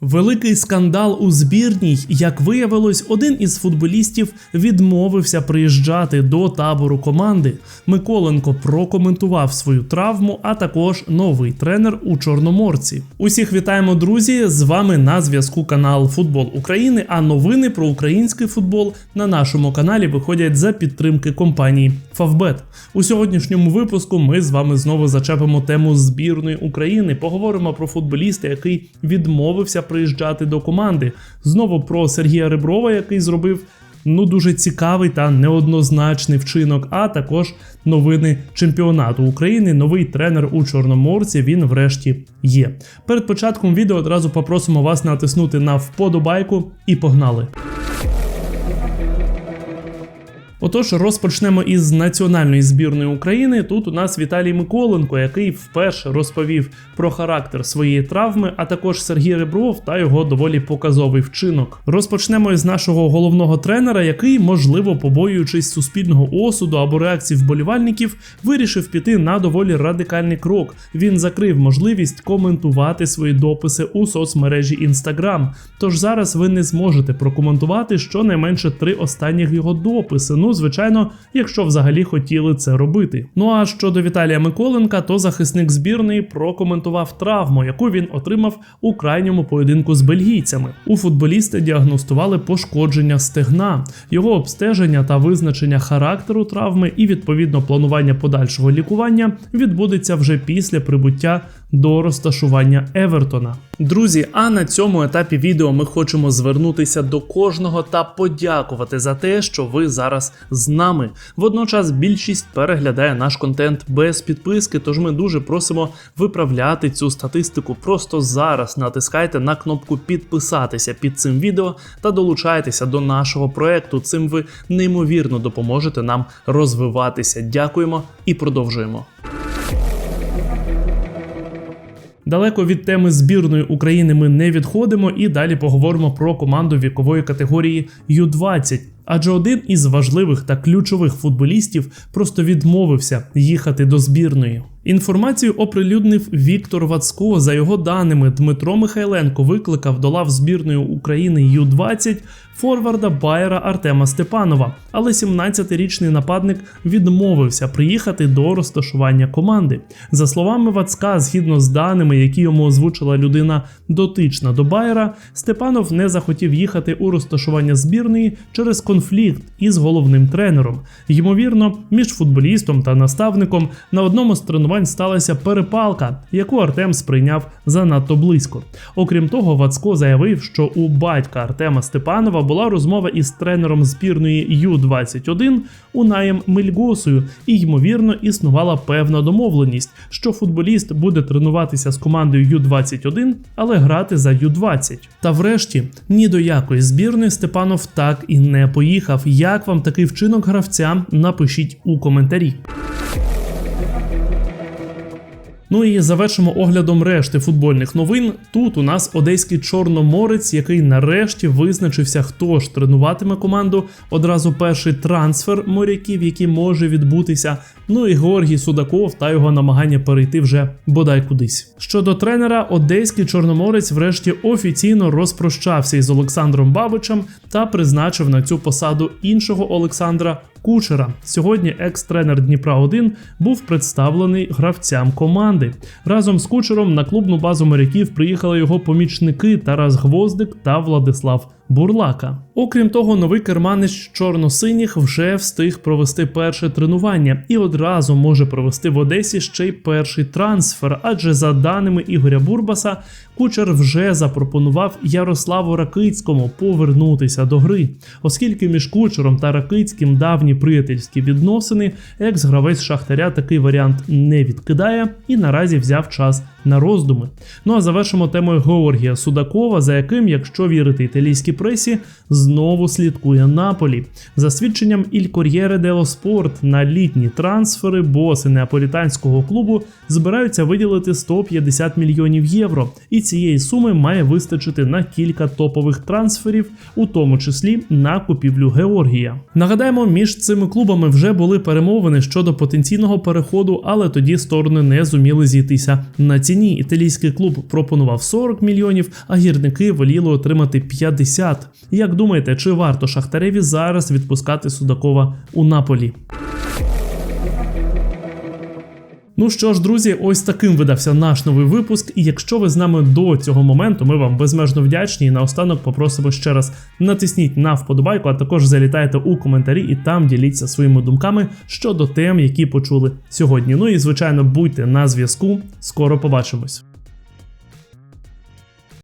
Великий скандал у збірній, як виявилось, один із футболістів відмовився приїжджати до табору команди. Миколенко прокоментував свою травму, а також новий тренер у Чорноморці. Усіх вітаємо, друзі! З вами на зв'язку канал Футбол України. А новини про український футбол на нашому каналі виходять за підтримки компанії Favbet. У сьогоднішньому випуску ми з вами знову зачепимо тему збірної України. Поговоримо про футболіста, який відмовився приїжджати до команди. Знову про Сергія Реброва, який зробив ну дуже цікавий та неоднозначний вчинок. А також новини чемпіонату України. Новий тренер у Чорноморці. Він врешті є. Перед початком відео одразу попросимо вас натиснути на вподобайку і погнали. Отож, розпочнемо із національної збірної України. Тут у нас Віталій Миколенко, який вперше розповів про характер своєї травми, а також Сергій Ребров та його доволі показовий вчинок. Розпочнемо із нашого головного тренера, який, можливо, побоюючись суспільного осуду або реакцій вболівальників, вирішив піти на доволі радикальний крок. Він закрив можливість коментувати свої дописи у соцмережі Instagram. Тож зараз ви не зможете прокоментувати щонайменше три останніх його дописи. Ну, звичайно, якщо взагалі хотіли це робити. Ну а щодо Віталія Миколенка, то захисник збірної прокоментував травму, яку він отримав у крайньому поєдинку з бельгійцями. У футболіста діагностували пошкодження стегна, його обстеження та визначення характеру травми і відповідно планування подальшого лікування відбудеться вже після прибуття до розташування Евертона. Друзі, а на цьому етапі відео ми хочемо звернутися до кожного та подякувати за те, що ви зараз з нами. Водночас більшість переглядає наш контент без підписки, тож ми дуже просимо виправляти цю статистику. Просто зараз натискайте на кнопку підписатися під цим відео та долучайтеся до нашого проекту. Цим ви неймовірно допоможете нам розвиватися. Дякуємо і продовжуємо. Далеко від теми збірної України ми не відходимо і далі поговоримо про команду вікової категорії Ю-20. Адже один із важливих та ключових футболістів просто відмовився їхати до збірної. Інформацію оприлюднив Віктор Вацко. За його даними, Дмитро Михайленко викликав до лав збірної України Ю-20 форварда Байера Артема Степанова, але 17-річний нападник відмовився приїхати до розташування команди. За словами Вацка, згідно з даними, які йому озвучила людина дотична до Байера, Степанов не захотів їхати у розташування збірної через конфлікт із головним тренером. Ймовірно, між футболістом та наставником на одному з тренувань сталася перепалка, яку Артем сприйняв занадто близько. Окрім того, Вацко заявив, що у батька Артема Степанова була розмова із тренером збірної Ю-21 Унаєм Мельгосою, і ймовірно існувала певна домовленість, що футболіст буде тренуватися з командою Ю-21, але грати за Ю-20. Та врешті ні до якої збірної Степанов так і не поїхав. Як вам такий вчинок гравця? Напишіть у коментарі. Ну і завершимо оглядом решти футбольних новин. Тут у нас одеський чорноморець, який нарешті визначився, хто ж тренуватиме команду. Одразу перший трансфер моряків, який може відбутися. Ну і Георгій Судаков та його намагання перейти вже бодай кудись. Щодо тренера, одеський чорноморець, врешті офіційно розпрощався із Олександром Бабичем та призначив на цю посаду іншого Олександра Кучера. Сьогодні екс-тренер Дніпра 1 був представлений гравцям команди. Разом з кучером на клубну базу моряків приїхали його помічники Тарас Гвоздик та Владислав Бурлака. Окрім того, новий керманич чорно-синіх вже встиг провести перше тренування і одразу може провести в Одесі ще й перший трансфер. Адже за даними Ігоря Бурбаса, кучер вже запропонував Ярославу Ракицькому повернутися до гри, оскільки між кучером та Ракицьким давні приятельські відносини, екс-гравець Шахтаря такий варіант не відкидає і наразі взяв час на роздуми. Ну а завершимо темою Георгія Судакова, за яким, якщо вірити італійській пресі знову слідкує Наполі. За свідченням Il Corriere dello Sport на літні трансфери боси неаполітанського клубу збираються виділити 150 мільйонів євро, і цієї суми має вистачити на кілька топових трансферів, у тому числі на купівлю Георгія. Нагадаємо, між цими клубами вже були перемовини щодо потенційного переходу, але тоді сторони не зуміли зійтися на ціні. Італійський клуб пропонував 40 мільйонів, а гірники воліли отримати 50. Як думаєте, чи варто Шахтареві зараз відпускати Судакова у Наполі? Ну що ж, друзі, ось таким видався наш новий випуск. І якщо ви з нами до цього моменту, ми вам безмежно вдячні. І наостанок попросимо ще раз натисніть на вподобайку, а також залітайте у коментарі і там діліться своїми думками щодо тем, які почули сьогодні. Ну і звичайно, будьте на зв'язку. Скоро побачимось.